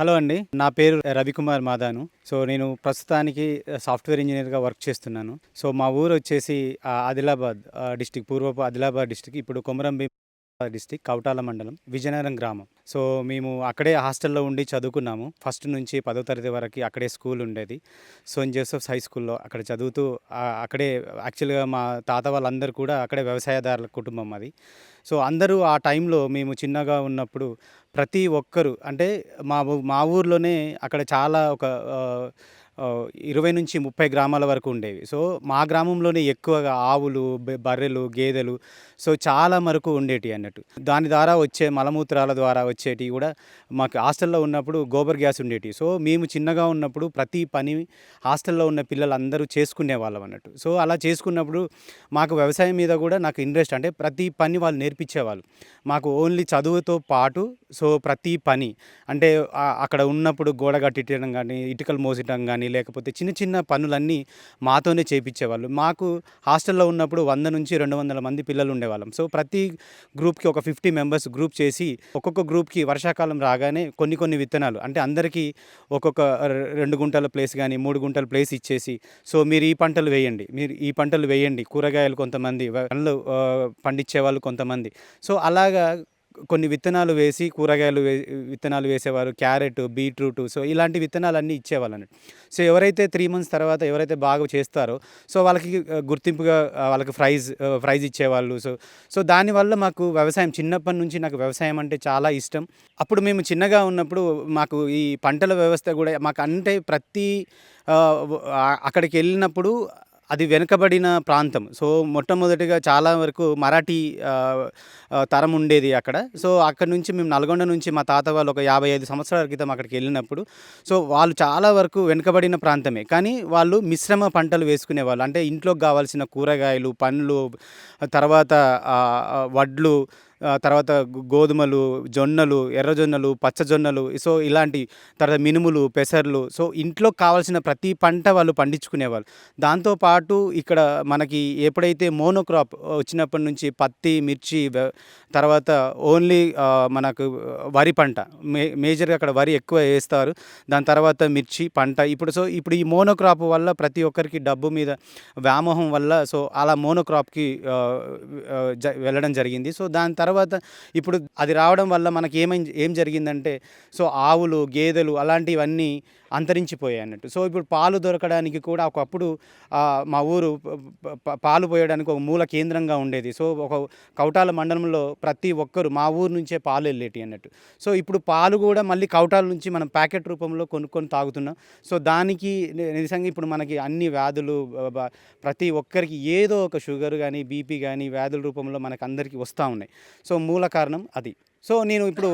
Hello అండి. నా పేరు రవికుమార్ మాదాను. సో నేను ప్రస్తుతానికి సాఫ్ట్వేర్ ఇంజనీర్గా వర్క్ చేస్తున్నాను. సో మా ఊరు వచ్చేసి ఆదిలాబాద్ డిస్టిక్ పూర్వపు ఆదిలాబాద్ డిస్టిక్. ఇప్పుడు కొమరంభీం డిస్టిక్ కౌటాల మండలం విజయనగరం గ్రామం. సో మేము అక్కడే హాస్టల్లో ఉండి చదువుకున్నాము. ఫస్ట్ నుంచి పదో తరగతి వరకు అక్కడే స్కూల్ ఉండేది. సోన్ జోసెఫ్స్ హై స్కూల్లో అక్కడ చదువుతూ అక్కడే యాక్చువల్గా మా తాత వాళ్ళందరూ కూడా అక్కడే వ్యవసాయదారుల కుటుంబం అది. సో అందరూ ఆ టైంలో మేము చిన్నగా ఉన్నప్పుడు ప్రతి ఒక్కరు అంటే మా ఊ- మా ఊర్లోనే అక్కడ చాలా ఒక ఇరవై నుంచి ముప్పై గ్రామాల వరకు ఉండేవి. సో మా గ్రామంలోనే ఎక్కువగా ఆవులు బర్రెలు గేదెలు సో చాలా వరకు ఉండేటి అన్నట్టు. దాని ద్వారా వచ్చే మలమూత్రాల ద్వారా వచ్చేటి కూడా మాకు హాస్టల్లో ఉన్నప్పుడు గోబర్ గ్యాస్ ఉండేటి సో మేము చిన్నగా ఉన్నప్పుడు ప్రతి పని హాస్టల్లో ఉన్న పిల్లలందరూ చేసుకునే వాళ్ళం అన్నట్టు. సో అలా చేసుకున్నప్పుడు మాకు వ్యవసాయం మీద కూడా నాకు ఇంట్రెస్ట్. అంటే ప్రతి పని వాళ్ళు నేర్పించేవాళ్ళు. మాకు ఓన్లీ చదువుతో పాటు సో ప్రతి పని అంటే అక్కడ ఉన్నప్పుడు గోడ కట్టించడం కానీ ఇటుకలు మోసడం కానీ లేకపోతే చిన్న చిన్న పనులన్నీ మాతోనే చేపించేవాళ్ళు. మాకు హాస్టల్లో ఉన్నప్పుడు వంద నుంచి రెండు వందల మంది పిల్లలు ఉండేవాళ్ళం. సో ప్రతి గ్రూప్కి ఒక ఫిఫ్టీ మెంబర్స్ గ్రూప్ చేసి ఒక్కొక్క గ్రూప్కి వర్షాకాలం రాగానే కొన్ని కొన్ని విత్తనాలు అంటే అందరికీ ఒక్కొక్క రెండు గుంటల ప్లేస్ కానీ మూడు గుంటల ప్లేస్ ఇచ్చేసి సో మీరు ఈ పంటలు వేయండి. మీరు ఈ పంటలు వేయండి. కూరగాయలు కొంతమంది పండ్లు పండించే వాళ్ళు కొంతమంది. సో అలాగా కొన్ని విత్తనాలు వేసి కూరగాయలు వే విత్తనాలు వేసేవారు క్యారెట్ బీట్రూట్ సో ఇలాంటి విత్తనాలు అన్నీ ఇచ్చేవాళ్ళు అన్నట్టు సో ఎవరైతే త్రీ మంత్స్ తర్వాత ఎవరైతే బాగా చేస్తారో సో వాళ్ళకి గుర్తింపుగా వాళ్ళకి ప్రైజ్ ప్రైజ్ ఇచ్చేవాళ్ళు. సో సో దానివల్ల మాకు వ్యవసాయం చిన్నప్పటి నుంచి నాకు వ్యవసాయం అంటే చాలా ఇష్టం. అప్పుడు మేము చిన్నగా ఉన్నప్పుడు మాకు ఈ పంటల వ్యవస్థ కూడా మాకు అంటే ప్రతి అక్కడికి వెళ్ళినప్పుడు అది వెనుకబడిన ప్రాంతం. సో మొట్టమొదటిగా చాలా వరకు మరాఠీ తరం ఉండేది అక్కడ. సో అక్కడ నుంచి మేము నల్గొండ నుంచి మా తాత వాళ్ళు ఒక యాభై ఐదు సంవత్సరాల క్రితం అక్కడికి వెళ్ళినప్పుడు సో వాళ్ళు చాలా వరకు వెనుకబడిన ప్రాంతమే. కానీ వాళ్ళు మిశ్రమ పంటలు వేసుకునేవాళ్ళు. అంటే ఇంట్లోకి కావాల్సిన కూరగాయలు పండ్లు తర్వాత వడ్లు తర్వాత గోధుమలు జొన్నలు ఎర్రజొన్నలు పచ్చజొన్నలు సో ఇలాంటి తర్వాత మినుములు పెసర్లు సో ఇంట్లో కావాల్సిన ప్రతి పంట వాళ్ళు పండించుకునేవాళ్ళు. దాంతోపాటు ఇక్కడ మనకి ఎప్పుడైతే మోనోక్రాప్ వచ్చినప్పటి నుంచి పత్తి మిర్చి తర్వాత ఓన్లీ మనకు వరి పంట మే మేజర్గా అక్కడ వరి ఎక్కువ వేస్తారు. దాని తర్వాత మిర్చి పంట. ఇప్పుడు సో ఇప్పుడు ఈ మోనోక్రాప్ వల్ల ప్రతి ఒక్కరికి డబ్బు మీద వ్యామోహం వల్ల సో అలా మోనోక్రాప్కి జ- వెళ్ళడం జరిగింది. సో దాని తర్వాత తర్వాత ఇప్పుడు అది రావడం వల్ల మనకి ఏమై ఏం జరిగిందంటే సో ఆవులు గేదెలు అలాంటివన్నీ అంతరించిపోయాయి అన్నట్టు. సో ఇప్పుడు పాలు దొరకడానికి కూడా ఒకప్పుడు మా ఊరు పాలు పోయడానికి ఒక మూల కేంద్రంగా ఉండేది. సో ఒక కౌటాల మండలంలో ప్రతి ఒక్కరు మా ఊరు నుంచే పాలు వెళ్ళేటి అన్నట్టు. సో ఇప్పుడు పాలు కూడా మళ్ళీ కౌటాల నుంచి మనం ప్యాకెట్ రూపంలో కొనుక్కొని తాగుతున్నాం. సో దానికి నిజంగా ఇప్పుడు మనకి అన్ని వ్యాధులు ప్రతి ఒక్కరికి ఏదో ఒక షుగర్ కానీ బీపీ కానీ వ్యాధుల రూపంలో మనకు అందరికీ వస్తూ ఉన్నాయి. సో మూల కారణం అది. సో నేను ఇప్పుడు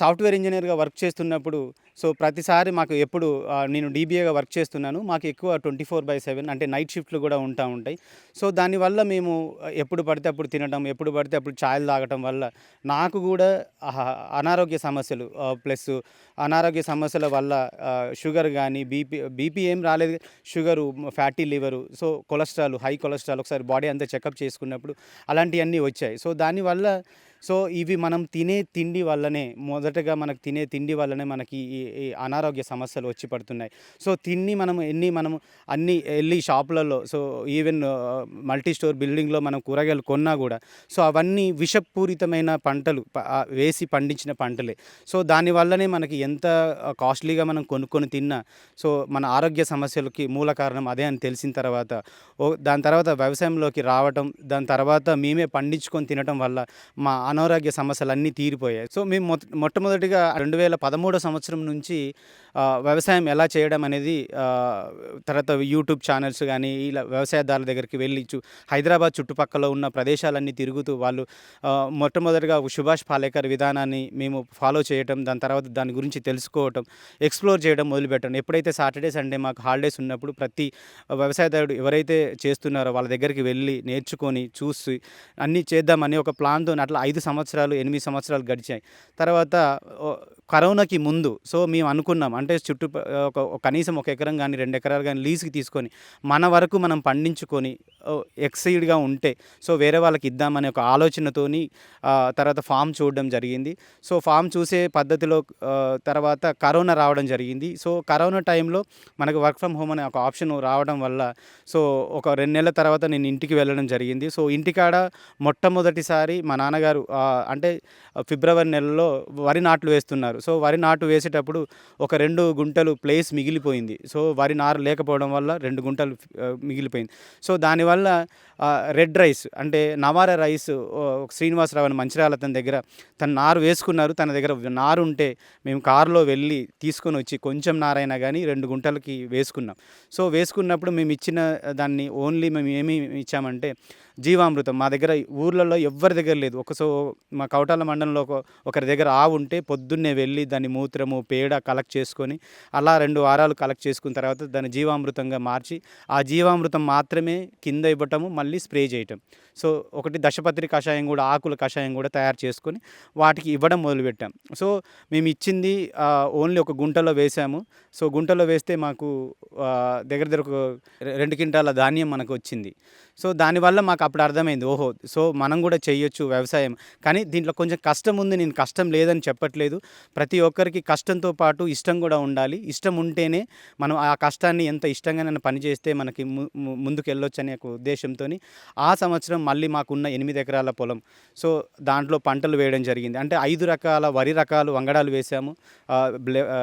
సాఫ్ట్వేర్ ఇంజనీర్గా వర్క్ చేస్తున్నప్పుడు సో ప్రతిసారి మాకు ఎప్పుడు నేను డీబీఏగా వర్క్ చేస్తున్నాను. మాకు ఎక్కువ ట్వంటీ ఫోర్ బై సెవెన్ అంటే నైట్ షిఫ్ట్లు కూడా ఉంటా ఉంటాయి. సో దానివల్ల మేము ఎప్పుడు పడితే అప్పుడు తినడం ఎప్పుడు పడితే అప్పుడు ఛాయలు తాగటం వల్ల నాకు కూడా అనారోగ్య సమస్యలు ప్లస్ అనారోగ్య సమస్యల వల్ల షుగర్ కానీ బీపీ బీపీ ఏం రాలేదు. Sugar fatty liver so cholesterol high cholesterol ఒకసారి బాడీ అంతా చెకప్ చేసుకున్నప్పుడు అలాంటివన్నీ వచ్చాయి. సో దానివల్ల సో ఇవి మనం తినే తిండి వల్లనే మొదటగా మనకు తినే తిండి వల్లనే మనకి ఈ అనారోగ్య సమస్యలు వచ్చి పడుతున్నాయి. సో తిని మనం ఎన్ని మనము అన్ని వెళ్ళి షాపులలో సో ఈవెన్ మల్టీ స్టోర్ బిల్డింగ్లో మనం కూరగాయలు కొన్నా కూడా సో అవన్నీ విషపూరితమైన పంటలు వేసి పండించిన పంటలే. సో దానివల్లనే మనకి ఎంత కాస్ట్లీగా మనం కొనుక్కొని తిన్నా సో మన ఆరోగ్య సమస్యలకి మూల కారణం అదే అని తెలిసిన తర్వాత దాని తర్వాత వ్యవసాయంలోకి రావటం దాని తర్వాత మేమే పండించుకొని తినటం వల్ల మా అనారోగ్య సమస్యలు అన్నీ తీరిపోయాయి. సో మేము మొ మొట్టమొదటిగా రెండు వేల పదమూడో సంవత్సరం నుంచి వ్యవసాయం ఎలా చేయడం అనేది తర్వాత యూట్యూబ్ ఛానల్స్ కానీ ఇలా వ్యవసాయదారుల దగ్గరికి వెళ్ళి హైదరాబాద్ చుట్టుపక్కల ఉన్న ప్రదేశాలన్నీ తిరుగుతూ వాళ్ళు మొట్టమొదటిగా సుభాష్ పాలేకర్ విధానాన్ని మేము ఫాలో చేయటం దాని తర్వాత దాని గురించి తెలుసుకోవటం ఎక్స్ప్లోర్ చేయడం మొదలుపెట్టడం ఎప్పుడైతే సాటర్డే సండే మాకు హాలిడేస్ ఉన్నప్పుడు ప్రతి వ్యవసాయదారుడు ఎవరైతే చేస్తున్నారో వాళ్ళ దగ్గరికి వెళ్ళి నేర్చుకొని చూసి అన్నీ చేద్దామని ఒక ప్లాన్తో అట్లా ఐదు సంవత్సరాలు ఎనిమిది సంవత్సరాలు గడిచాయి. తర్వాత ఓ, కరోనాకి ముందు సో మేము అనుకున్నాం అంటే చుట్టూ ఒక కనీసం ఒక ఎకరం కానీ రెండు ఎకరాలు కానీ లీజ్కి తీసుకొని మన వరకు మనం పండించుకొని ఎక్సైడ్గా ఉంటే సో వేరే వాళ్ళకి ఇద్దామనే ఒక ఆలోచనతోని తర్వాత ఫామ్ చూడడం జరిగింది. సో ఫామ్ చూసే పద్ధతిలో తర్వాత కరోనా రావడం జరిగింది. సో కరోనా టైంలో మనకు వర్క్ ఫ్రమ్ హోమ్ అనే ఒక ఆప్షన్ రావడం వల్ల సో ఒక రెండు నెలల తర్వాత నేను ఇంటికి వెళ్ళడం జరిగింది. సో ఇంటికాడ మొట్టమొదటిసారి మా నాన్నగారు అంటే ఫిబ్రవరి నెలలో వరి నాట్లు వేస్తున్నారు. సో వరి నాటు వేసేటప్పుడు ఒక రెండు గుంటలు ప్లేస్ మిగిలిపోయింది. సో వరి నారు లేకపోవడం వల్ల రెండు గుంటలు మిగిలిపోయింది. సో దానివల్ల రెడ్ రైస్ అంటే నవార రైస్ శ్రీనివాసరావు అని మంచిర్యాల తన దగ్గర తన నారు వేసుకున్నారు. తన దగ్గర నారు ఉంటే మేము కారులో వెళ్ళి తీసుకొని వచ్చి కొంచెం నారైనా కానీ రెండు గుంటలకి వేసుకున్నాం. సో వేసుకున్నప్పుడు మేము ఇచ్చిన దాన్ని ఓన్లీ మేము ఏమి ఇచ్చామంటే జీవామృతం. మా దగ్గర ఊర్లలో ఎవ్వరి దగ్గర లేదు. ఒక సో మా కౌటాల మండలంలో ఒక ఒకరి దగ్గర ఆవు ఉంటే పొద్దున్నే వెళ్ళి దాని మూత్రము పేడ కలెక్ట్ చేసుకొని అలా రెండు వారాలు కలెక్ట్ చేసుకున్న తర్వాత దాన్ని జీవామృతంగా మార్చి ఆ జీవామృతం మాత్రమే కింద ఇవ్వటము మళ్ళీ స్ప్రే చేయటం. సో ఒకటి దశపత్రి కషాయం కూడా ఆకుల కషాయం కూడా తయారు చేసుకొని వాటికి ఇవ్వడం మొదలుపెట్టాం. సో మేము ఇచ్చింది ఓన్లీ ఒక గుంటలో వేసాము. సో గుంటలో వేస్తే మాకు దగ్గర దగ్గర ఒక రెండు క్వింటాల ధాన్యం మనకు వచ్చింది. సో దానివల్ల మాకు అప్పుడు అర్థమైంది ఓహో సో మనం కూడా చేయొచ్చు వ్యవసాయం. కానీ దీంట్లో కొంచెం కష్టం ఉంది నేను కష్టం లేదని చెప్పట్లేదు. ప్రతి ఒక్కరికి కష్టంతో పాటు ఇష్టం కూడా ఉండాలి. ఇష్టం ఉంటేనే మనం ఆ కష్టాన్ని ఎంత ఇష్టంగా నన్ను పని చేస్తే మనకి ము- ముందుకు వెళ్ళొచ్చు అనే ఒక ఉద్దేశంతో ఆ సంవత్సరం మళ్ళీ మాకున్న ఎనిమిది ఎకరాల పొలం. సో దాంట్లో పంటలు వేయడం జరిగింది. అంటే ఐదు రకాల వరి రకాలు వంగడాలు వేసాము.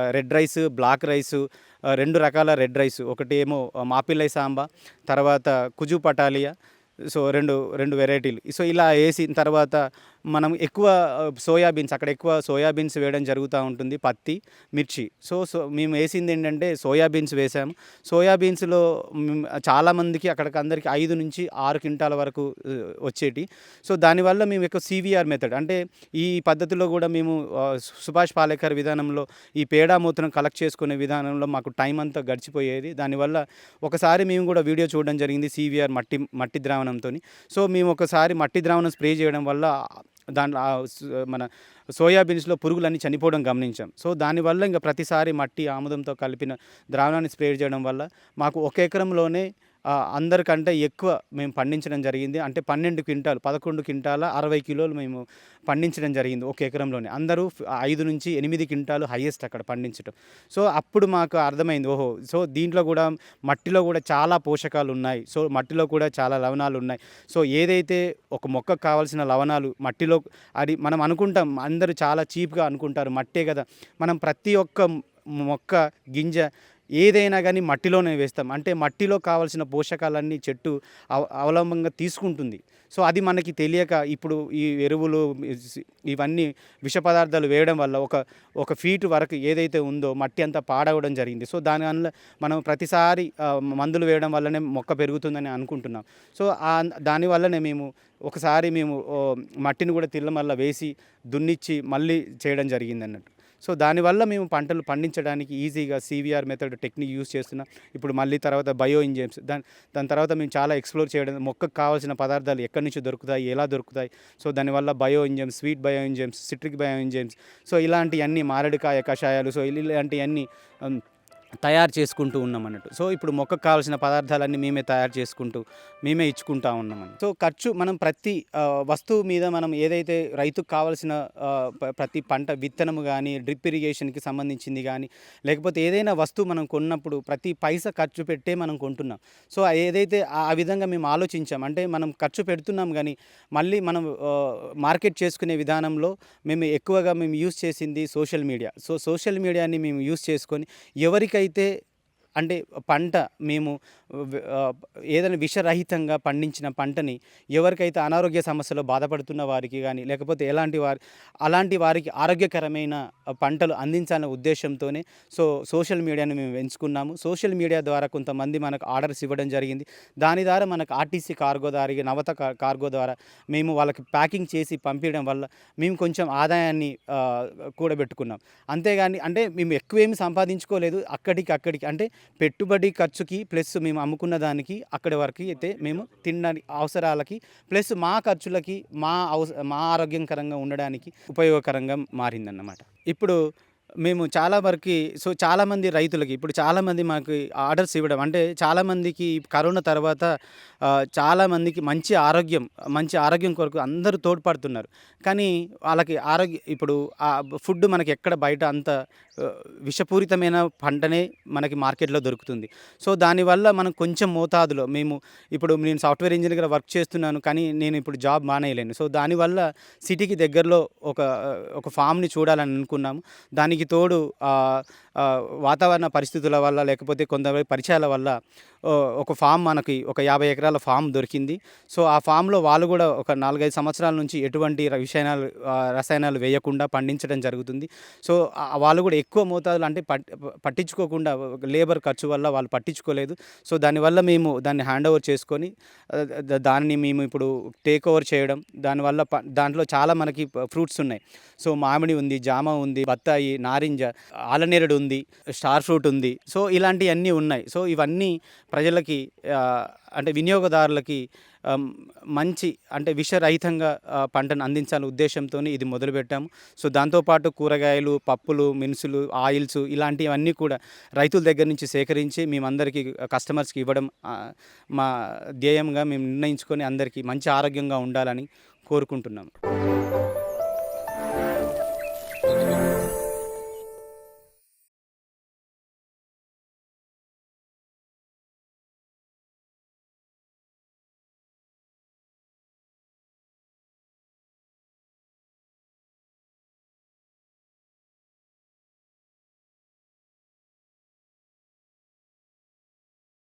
రెడ్ రైస్ బ్లాక్ రైసు రెండు రకాల రెడ్ రైస్. ఒకటి ఏమో మాపిల్లై సాంబా తర్వాత కుజు పటాలియా సో రెండు రెండు వెరైటీలు. సో ఇలా వేసిన తర్వాత మనం ఎక్కువ సోయాబీన్స్ అక్కడ ఎక్కువ సోయాబీన్స్ వేయడం జరుగుతూ ఉంటుంది పత్తి మిర్చి. సో సో మేము వేసింది ఏంటంటే సోయాబీన్స్ వేసాము సోయాబీన్స్లో చాలామందికి అక్కడికి అందరికి ఐదు నుంచి ఆరు క్వింటాల వరకు వచ్చేటి. సో దానివల్ల మేము ఎక్కువ సివిఆర్ మెథడ్ అంటే ఈ పద్ధతిలో కూడా మేము సుభాష్ పాలేకర్ విధానంలో ఈ పేడా మూత్రం కలెక్ట్ చేసుకునే విధానంలో మాకు టైం అంతా గడిచిపోయేది. దానివల్ల ఒకసారి మేము కూడా వీడియో చూడడం జరిగింది సివిఆర్ మట్టి మట్టి ద్రావణంతో సో మేము ఒకసారి మట్టి ద్రావణం స్ప్రే చేయడం వల్ల దాంట్లో మన సోయాబీన్స్లో పురుగులన్నీ చనిపోవడం గమనించాం. సో దానివల్ల ఇంకా ప్రతిసారి మట్టి ఆముదంతో కలిపిన ద్రావణాన్ని స్ప్రే చేయడం వల్ల మాకు ఒక ఎకరంలోనే అందరికంటే ఎక్కువ మేము పండించడం జరిగింది. అంటే పన్నెండు క్వింటాలు పదకొండు క్వింటాల అరవై కిలోలు మేము పండించడం జరిగింది ఒక ఎకరంలోనే. అందరూ ఐదు నుంచి ఎనిమిది క్వింటాలు హైయెస్ట్ అక్కడ పండించడం సో అప్పుడు మాకు అర్థమైంది ఓహో సో దీంట్లో కూడా మట్టిలో కూడా చాలా పోషకాలు ఉన్నాయి. సో మట్టిలో కూడా చాలా లవణాలు ఉన్నాయి. సో ఏదైతే ఒక మొక్కకు కావాల్సిన లవణాలు మట్టిలో అది మనం అనుకుంటాం అందరూ చాలా చీప్గా అనుకుంటారు మట్టే కదా. మనం ప్రతి ఒక్క మొక్క గింజ ఏదైనా కానీ మట్టిలోనే వేస్తాం. అంటే మట్టిలో కావాల్సిన పోషకాలన్నీ చెట్టు అవ అవలంబంగా తీసుకుంటుంది. సో అది మనకి తెలియక ఇప్పుడు ఈ ఎరువులు ఇవన్నీ విష పదార్థాలు వేయడం వల్ల ఒక ఒక ఫీట్ వరకు ఏదైతే ఉందో మట్టి అంతా పాడవడం జరిగింది. సో దానివల్ల మనం ప్రతిసారి మందులు వేయడం వల్లనే మొక్క పెరుగుతుందని అనుకుంటున్నాం. సో ఆ దానివల్లనే మేము ఒకసారి మేము మట్టిని కూడా తిల్లమల్ల వేసి దున్నిచ్చి మళ్ళీ చేయడం జరిగింది అన్నట్టు సో దానివల్ల మేము పంటలు పండించడానికి ఈజీగా సివిఆర్ మెథడ్ టెక్నిక్ యూస్ చేస్తున్నాం. ఇప్పుడు మళ్ళీ తర్వాత బయో ఇంజన్స్ దాని దాని తర్వాత మేము చాలా ఎక్స్ప్లోర్ చేయడం మొక్కకు కావాల్సిన పదార్థాలు ఎక్కడి నుంచి దొరుకుతాయి ఎలా దొరుకుతాయి. సో దానివల్ల bio enzymes sweet bio enzymes citric bio enzymes so ఇలాంటివన్నీ మారడికాయ కషాయాలు సో ఇలాంటివన్నీ తయారు చేసుకుంటూ ఉన్నాం అన్నట్టు. సో ఇప్పుడు మొక్కకు కావాల్సిన పదార్థాలన్నీ మేమే తయారు చేసుకుంటూ మేమే ఇచ్చుకుంటా ఉన్నాం సో ఖర్చు మనం ప్రతి వస్తువు మీద మనం ఏదైతే రైతుకు కావాల్సిన ప్రతి పంట విత్తనము కానీ డ్రిప్ ఇరిగేషన్కి సంబంధించింది కానీ లేకపోతే ఏదైనా వస్తువు మనం కొన్నప్పుడు ప్రతి పైసా ఖర్చు పెట్టే మనం కొంటున్నాం. సో ఏదైతే ఆ విధంగా మేము ఆలోచించాం అంటే మనం ఖర్చు పెడుతున్నాం కానీ మళ్ళీ మనం మార్కెట్ చేసుకునే విధానంలో మేము ఎక్కువగా మేము యూస్ చేసింది సోషల్ మీడియా. సో సోషల్ మీడియాని మేము యూస్ చేసుకొని ఎవరికైతే అయితే అంటే పంట మేము ఏదైనా విషరహితంగా పండించిన పంటని ఎవరికైతే అనారోగ్య సమస్యలో బాధపడుతున్న వారికి కానీ లేకపోతే ఎలాంటి వారి అలాంటి వారికి ఆరోగ్యకరమైన పంటలు అందించాలనే ఉద్దేశంతోనే సో సోషల్ మీడియాను మేము ఎంచుకున్నాము. సోషల్ మీడియా ద్వారా కొంతమంది మనకు ఆర్డర్స్ ఇవ్వడం జరిగింది. దాని ద్వారా మనకు ఆర్టీసీ కార్గో ద్వారా నవత కార్గో ద్వారా మేము వాళ్ళకి ప్యాకింగ్ చేసి పంపించడం వల్ల మేము కొంచెం ఆదాయాన్ని కూడబెట్టుకున్నాం. అంతేగాని అంటే మేము ఎక్కువేమి సంపాదించుకోలేదు. అక్కడికి అక్కడికి అంటే పెట్టుబడి ఖర్చుకి ప్లస్ మేము అమ్ముకున్న దానికి అక్కడి వరకు అయితే మేము తినడానికి అవసరాలకి ప్లస్ మా ఖర్చులకి మా అవస మా ఆరోగ్యకరంగా ఉండడానికి ఉపయోగకరంగా మారిందన్నమాట. ఇప్పుడు మేము చాలా వరకి సో చాలామంది రైతులకి ఇప్పుడు చాలామంది మాకు ఆర్డర్స్ ఇవ్వడం అంటే చాలామందికి కరోనా తర్వాత చాలామందికి మంచి ఆరోగ్యం మంచి ఆరోగ్యం కొరకు అందరూ తోడ్పడుతున్నారు. కానీ వాళ్ళకి ఆరోగ్య ఇప్పుడు ఆ ఫుడ్ మనకి ఎక్కడ బయట అంత విషపూరితమైన పంటనే మనకి మార్కెట్లో దొరుకుతుంది. సో దానివల్ల మనం కొంచెం మోతాదులో మేము ఇప్పుడు నేను సాఫ్ట్వేర్ ఇంజనీర్గా వర్క్ చేస్తున్నాను కానీ నేను ఇప్పుడు జాబ్ మానేయలేను. సో దానివల్ల సిటీకి దగ్గరలో ఒక ఒక ఫామ్ని చూడాలని అనుకున్నాము. దానికి తోడు ఆ, వాతావరణ పరిస్థితుల వల్ల లేకపోతే కొంతమంది పరిచయాల వల్ల ఒక ఫామ్ మనకి ఒక యాభై ఎకరాల ఫామ్ దొరికింది. సో ఆ ఫామ్లో వాళ్ళు కూడా ఒక నాలుగైదు సంవత్సరాల నుంచి ఎటువంటి రసాయనాలు రసాయనాలు వేయకుండా పండించడం జరుగుతుంది. సో వాళ్ళు కూడా ఎక్కువ మోతాదులు అంటే పట్టించుకోకుండా లేబర్ ఖర్చు వల్ల వాళ్ళు పట్టించుకోలేదు. సో దానివల్ల మేము దాన్ని హ్యాండ్ ఓవర్ చేసుకొని దాన్ని మేము ఇప్పుడు టేక్ ఓవర్ చేయడం దానివల్ల ప- దాంట్లో చాలా మనకి ఫ్రూట్స్ ఉన్నాయి. సో మామిడి ఉంది జామ ఉంది బత్తాయి నారింజ ఆలనేరుడు ఉంది స్టార్ ఫ్రూట్ ఉంది. సో ఇలాంటివన్నీ ఉన్నాయి. సో ఇవన్నీ ప్రజలకి అంటే వినియోగదారులకి మంచి అంటే విషరహితంగా పంటను అందించాలనే ఉద్దేశంతో ఇది మొదలుపెట్టాము. సో దాంతోపాటు కూరగాయలు పప్పులు మినుసులు ఆయిల్స్ ఇలాంటివన్నీ కూడా రైతుల దగ్గర నుంచి సేకరించి మేమందరికీ కస్టమర్స్కి ఇవ్వడం మా ధ్యేయంగా మేము నిర్ణయించుకొని అందరికీ మంచి ఆరోగ్యంగా ఉండాలని కోరుకుంటున్నాము.